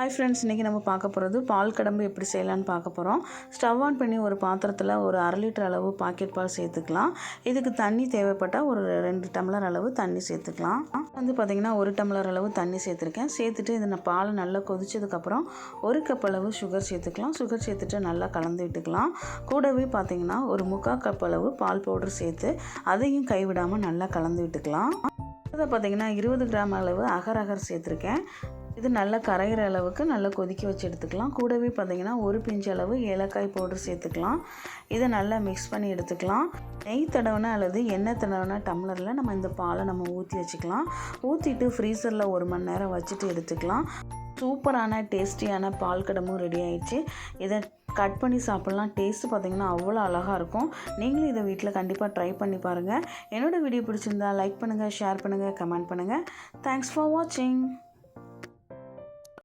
Hi friends இன்றைக்கி நம்ம பார்க்க போகிறது பால் கடம்பு எப்படி செய்யலான்னு பார்க்க போகிறோம் ஸ்டவ் ஆன் பண்ணி ஒரு பாத்திரத்தில் ஒரு அரை லிட்டர் அளவு பாக்கெட் பால் சேர்த்துக்கலாம். இதுக்கு தண்ணி தேவைப்பட்டால் ஒரு ரெண்டு டம்ளர் அளவு தண்ணி சேர்த்துக்கலாம். வந்து பார்த்திங்கன்னா ஒரு டம்ளர் அளவு தண்ணி சேர்த்துருக்கேன். சேர்த்துட்டு இதை நான் பால் நல்லா கொதிச்சதுக்கப்புறம் ஒரு கப் அளவு சுகர் சேர்த்துக்கலாம். சுகர் சேர்த்துட்டு நல்லா கலந்து விட்டுக்கலாம். கூடவே பார்த்திங்கன்னா ஒரு முக்கால் கப் அளவு பால் பவுடர் சேர்த்து அதையும் கைவிடாமல் நல்லா கலந்து விட்டுக்கலாம். இதை பார்த்திங்கன்னா இருபது கிராம் அளவு அகர் அகர் சேர்த்துருக்கேன். இது நல்லா கரைகிற அளவுக்கு நல்லா கொதிக்க வச்சு எடுத்துக்கலாம். கூடவே பார்த்தீங்கன்னா ஒரு பிஞ்சு அளவு ஏலக்காய் பவுடர் சேர்த்துக்கலாம். இதை நல்லா மிக்ஸ் பண்ணி எடுத்துக்கலாம். நெய் தடவைனா அல்லது எண்ணெய் தடவைனா டம்ளரில் நம்ம இந்த பாலை நம்ம ஊற்றி வச்சுக்கலாம். ஊற்றிட்டு ஃப்ரீசரில் ஒரு மணி நேரம் வச்சுட்டு எடுத்துக்கலாம். சூப்பரான டேஸ்டியான பால் கடமும் ரெடி ஆயிடுச்சு. இதை கட் பண்ணி சாப்பிட்லாம். டேஸ்ட்டு பார்த்தீங்கன்னா அவ்வளோ அழகாக இருக்கும். நீங்களும் இதை வீட்டில் கண்டிப்பாக ட்ரை பண்ணி பாருங்கள் என்னோடய வீடியோ பிடிச்சிருந்தா லைக் பண்ணுங்கள் ஷேர் பண்ணுங்கள் கமெண்ட் பண்ணுங்கள் தேங்க்ஸ் ஃபார் வாட்சிங்